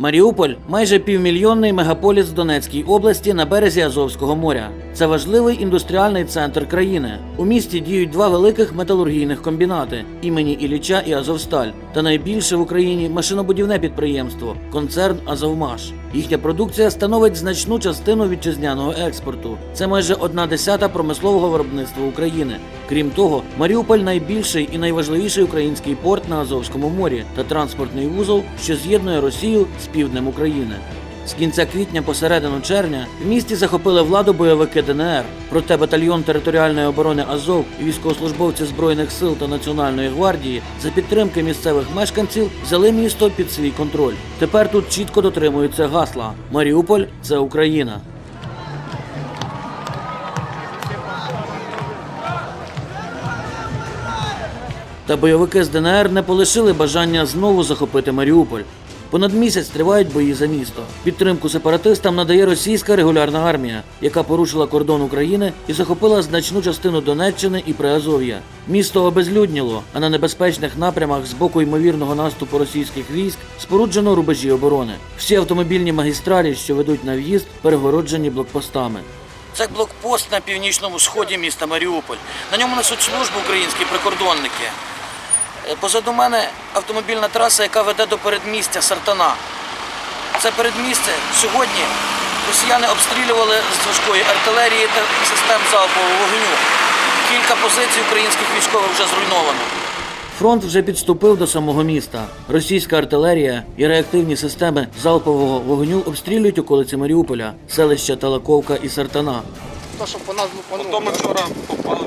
Маріуполь майже півмільйонний мегаполіс в Донецькій області на березі Азовського моря. Це важливий індустріальний центр країни. У місті діють два великих металургійних комбінати імені Ілліча і Азовсталь, та найбільше в Україні машинобудівне підприємство концерн Азовмаш. Їхня продукція становить значну частину вітчизняного експорту. Це майже одна десята промислового виробництва України. Крім того, Маріуполь найбільший і найважливіший український порт на Азовському морі та транспортний вузол, що з'єднує Росію з півднем України. З кінця квітня по середину червня в місті захопили владу бойовики ДНР. Проте батальйон територіальної оборони Азов і військовослужбовці збройних сил та національної гвардії за підтримки місцевих мешканців взяли місто під свій контроль. Тепер тут чітко дотримуються гасла: Маріуполь це Україна. Та бойовики з ДНР не полишили бажання знову захопити Маріуполь. Понад місяць тривають бої за місто. Підтримку сепаратистам надає російська регулярна армія, яка порушила кордон України і захопила значну частину Донеччини і Приазов'я. Місто обезлюдніло, а на небезпечних напрямах з боку ймовірного наступу російських військ споруджено рубежі оборони. Всі автомобільні магістралі, що ведуть на в'їзд, перегороджені блокпостами. Це блокпост на північному сході міста Маріуполь. На ньому несуть службу українські прикордонники. Е, Позаду мене автомобільна траса, яка веде до передмістя Сартана. Це передмістя сьогодні росіяни обстрілювали з важкої артилерії та систем залпового вогню. Кілька позицій українських військових вже зруйновано. Фронт вже підступив до самого міста. Російська артилерія і реактивні системи залпового вогню обстрілюють околиці Маріуполя, селища Талаковка і Сартана. То, що по нас лупануло. Ми вчора попали.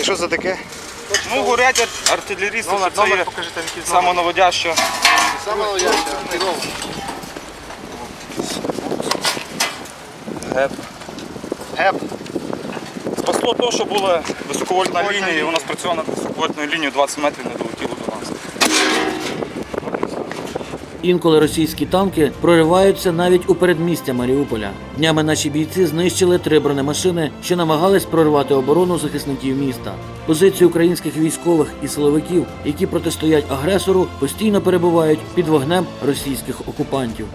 І що це таке? Ну, горять артилерісти, Номер, це номер є покажи, там якийсь самонаводяще. ГЕП. Геп. Спасло те, що була високовольтна Високовольтна лінія, і вона спрацювала над високовольтною лінією 20 метрів не Інколи російські танки прориваються навіть у передмістя Маріуполя. Днями наші бійці знищили три бронемашини, що намагались прорвати оборону захисників міста. Позиції українських військових і силовиків, які протистоять агресору, постійно перебувають під вогнем російських окупантів.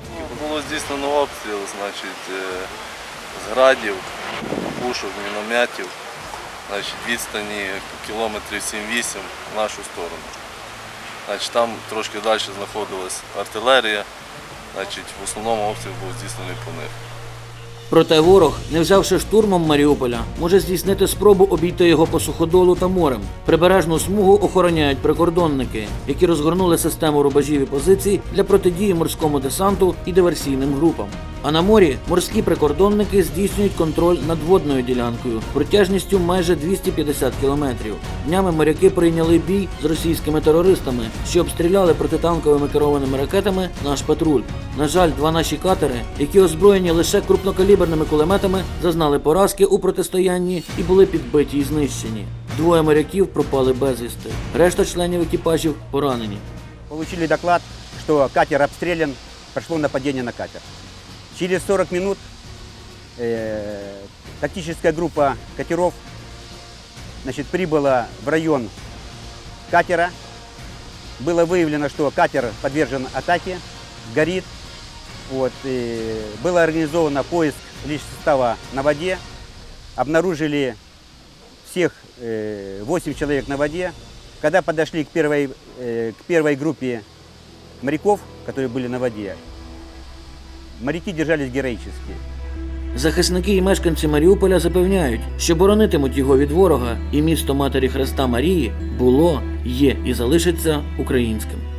Було здійснено обстріл, значить, е, з пушок, мінометів, значить, відстані кілометрів 7-8 в нашу сторону. Значить, там трошки далі знаходилась артилерія, значить, в основному обстріл був здійснений по них. Проте ворог, не взявши штурмом Маріуполя, може здійснити спробу обійти його по суходолу та морем. Прибережну смугу охороняють прикордонники, які розгорнули систему рубежів і позицій для протидії морському десанту і диверсійним групам. А на морі морські прикордонники здійснюють контроль над водною ділянкою протяжністю майже 250 кілометрів. Днями моряки прийняли бій з російськими терористами, що обстріляли протитанковими керованими ракетами наш патруль. На жаль, два наші катери, які озброєні лише крупнокаліберними кулеметами, зазнали поразки у протистоянні і були підбиті і знищені. Двоє моряків пропали безвісти. Решта членів екіпажів поранені. Получили доклад, что катер обстрелян, прошло нападение на катер. Через 40 минут э, тактическая группа катеров значит, прибыла в район катера. Было выявлено, что катер подвержен атаке, горит. Вот, и было организовано поиск личного состава на воде. Обнаружили всех э, 8 человек на воде. Когда подошли к первой, э, к первой группе моряков, которые были на воде, моряки держались героїчно. Захисники і мешканці Маріуполя запевняють, що боронитимуть його від ворога, і місто Матері Христа Марії було, є і залишиться українським.